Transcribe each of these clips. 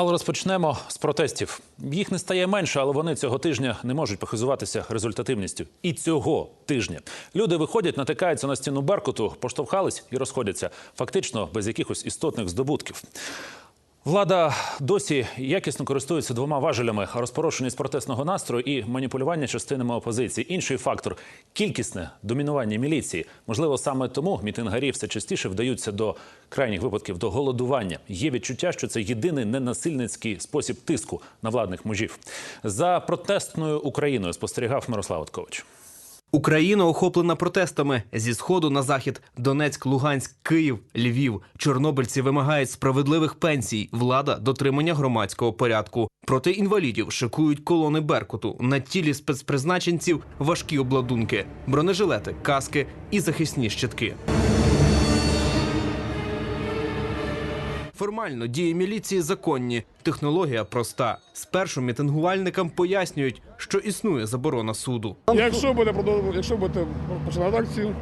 Але розпочнемо з протестів. Їх не стає менше, але вони цього тижня не можуть похизуватися результативністю. І цього тижня люди виходять, натикаються на стіну Беркуту, поштовхались і розходяться, фактично без якихось істотних здобутків. Влада досі якісно користується двома важелями: розпорошеність протестного настрою і маніпулювання частинами опозиції. Інший фактор кількісне домінування міліції. Можливо, саме тому мітингарі все частіше вдаються до крайніх випадків до голодування. Є відчуття, що це єдиний ненасильницький спосіб тиску на владних мужів. За протестною Україною спостерігав Мирослав Откович. Україна охоплена протестами зі сходу на захід: Донецьк, Луганськ, Київ, Львів. Чорнобильці вимагають справедливих пенсій, влада дотримання громадського порядку. Проти інвалідів шикують колони Беркуту. На тілі спецпризначенців важкі обладунки, бронежилети, каски і захисні щитки. Формально дії міліції законні, технологія проста. Спершу мітингувальникам пояснюють, що існує заборона суду. Якщо буде якщо будете починати акцію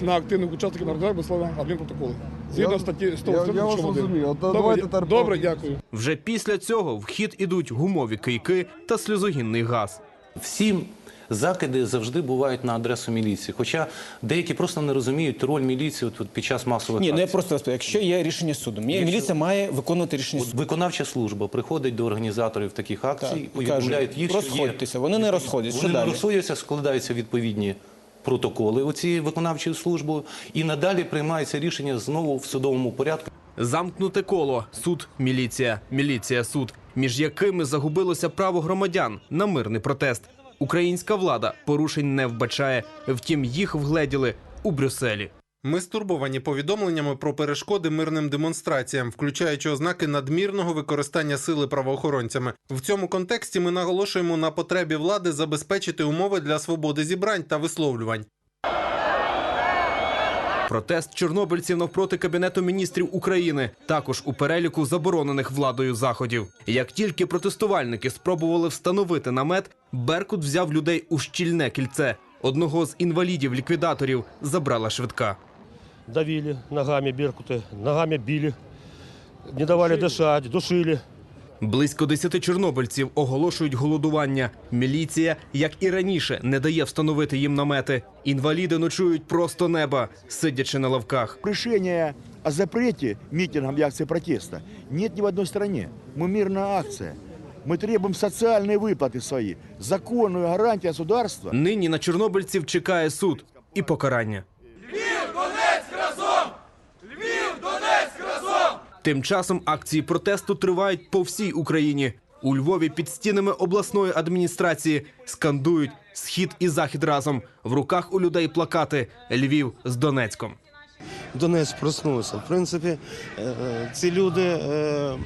на активних учасників награждає безсловно адмінпротоколи. Згідно Я- статті я- 100 я вас розумію. Добре, давайте я- добре, дякую. Вже після цього в хід ідуть гумові кийки та сльозогінний газ. Всі закиди завжди бувають на адресу міліції. Хоча деякі просто не розуміють роль міліції от, от під час масових Ні, ну я просто розповідаю, якщо є рішення суду, мі- міліція має виконувати рішення От суду. Виконавча служба приходить до організаторів таких акцій, Так, і повідомляють каже, їх, що є... розходьтеся. Вони не розходяться. Що Вони не далі? розходяться, складаються відповідні протоколи оцієї виконавчої служби, і надалі приймається рішення знову в судовому порядку. Замкнуте коло суд, міліція, міліція, суд, між якими загубилося право громадян на мирний протест. Українська влада порушень не вбачає. Втім, їх вгледіли у Брюсселі. Ми стурбовані повідомленнями про перешкоди мирним демонстраціям, включаючи ознаки надмірного використання сили правоохоронцями. В цьому контексті ми наголошуємо на потребі влади забезпечити умови для свободи зібрань та висловлювань. Протест чорнобильців навпроти кабінету міністрів України також у переліку заборонених владою заходів. Як тільки протестувальники спробували встановити намет, Беркут взяв людей у щільне кільце. Одного з інвалідів-ліквідаторів забрала швидка. давили ногами беркуты, ногами били, не давали дышать, душили. Близько десяти чорнобильців оголошують голодування. Міліція, як і раніше, не дає встановити їм намети. Інваліди ночують просто неба, сидячи на лавках. Решения о запрете митингам и акции протеста нет ни в одной стране. Мы мирная акция. Мы требуем социальные выплаты свои, законную гарантию государства. Нині на чорнобильців чекає суд і покарання. Тим часом акції протесту тривають по всій Україні. У Львові під стінами обласної адміністрації скандують схід і захід разом. В руках у людей плакати Львів з Донецьком. Донецьк проснувся. В принципі, е, ці люди, е,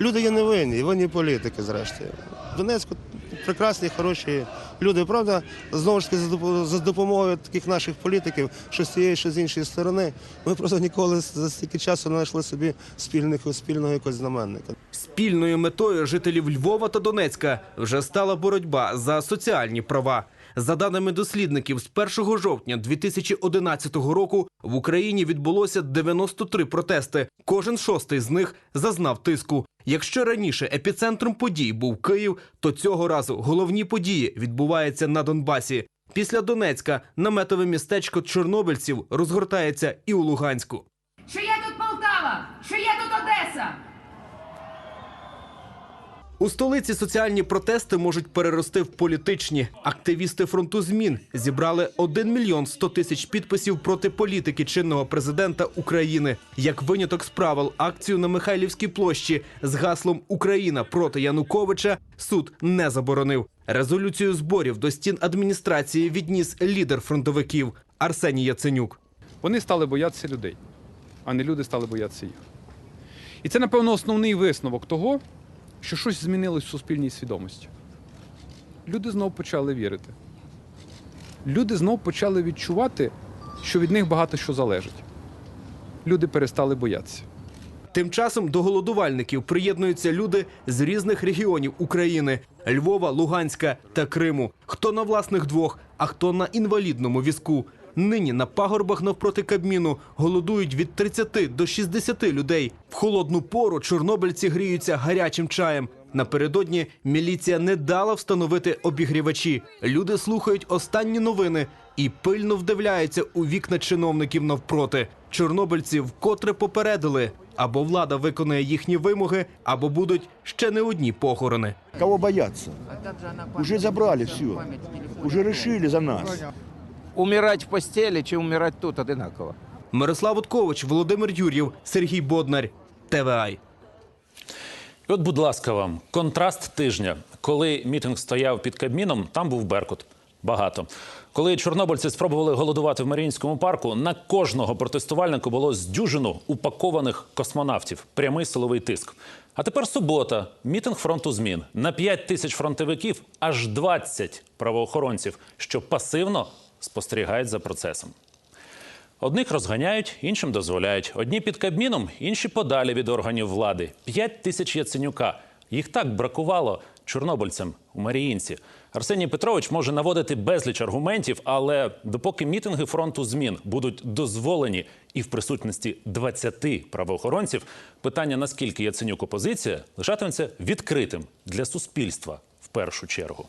люди є невинні, винні політики, зрештою. Донецьку прекрасні, хороші люди. Правда, знову ж таки, за допомогою таких наших політиків, що з цієї, що з іншої сторони, ми просто ніколи за стільки часу не знайшли собі спільних, спільного якогось знаменника. Спільною метою жителів Львова та Донецька вже стала боротьба за соціальні права. За даними дослідників, з 1 жовтня 2011 року в Україні відбулося 93 протести. Кожен шостий з них зазнав тиску. Якщо раніше епіцентром подій був Київ, то цього разу головні події відбуваються на Донбасі. Після Донецька наметове містечко чорнобильців розгортається і у Луганську. Що є тут Полтава, що є тут Одеса. У столиці соціальні протести можуть перерости в політичні. Активісти фронту змін зібрали 1 мільйон 100 тисяч підписів проти політики чинного президента України. Як виняток з правил, акцію на Михайлівській площі з гаслом Україна проти Януковича суд не заборонив. Резолюцію зборів до стін адміністрації відніс лідер фронтовиків Арсеній Яценюк. Вони стали боятися людей, а не люди стали боятися їх. І це, напевно, основний висновок того, що щось змінилось в суспільній свідомості. Люди знов почали вірити. Люди знов почали відчувати, що від них багато що залежить. Люди перестали боятися. Тим часом до голодувальників приєднуються люди з різних регіонів України: Львова, Луганська та Криму. Хто на власних двох, а хто на інвалідному візку. Нині на пагорбах навпроти Кабміну голодують від 30 до 60 людей. В холодну пору чорнобильці гріються гарячим чаєм. Напередодні міліція не дала встановити обігрівачі. Люди слухають останні новини і пильно вдивляються у вікна чиновників навпроти. Чорнобильці вкотре попередили: або влада виконає їхні вимоги, або будуть ще не одні похорони. Кого бояться? Уже забрали все. Уже решили за нас. Умирать в постелі чи умирать тут одинаково. Мирослав Уткович, Володимир Юр'єв, Сергій Боднар, ТВА. І от, будь ласка, вам контраст тижня. Коли мітинг стояв під Кабміном, там був Беркут. Багато. Коли чорнобильці спробували голодувати в Маріїнському парку, на кожного протестувальника було з дюжину упакованих космонавтів. Прямий силовий тиск. А тепер субота. Мітинг фронту змін. На 5 тисяч фронтовиків аж 20 правоохоронців, що пасивно спостерігають за процесом. Одних розганяють, іншим дозволяють. Одні під кабміном, інші подалі від органів влади. П'ять тисяч Яценюка. Їх так бракувало чорнобильцям у Маріїнці. Арсеній Петрович може наводити безліч аргументів, але допоки мітинги фронту змін будуть дозволені і в присутності 20 правоохоронців, питання наскільки Яценюк опозиція лишатиметься відкритим для суспільства в першу чергу.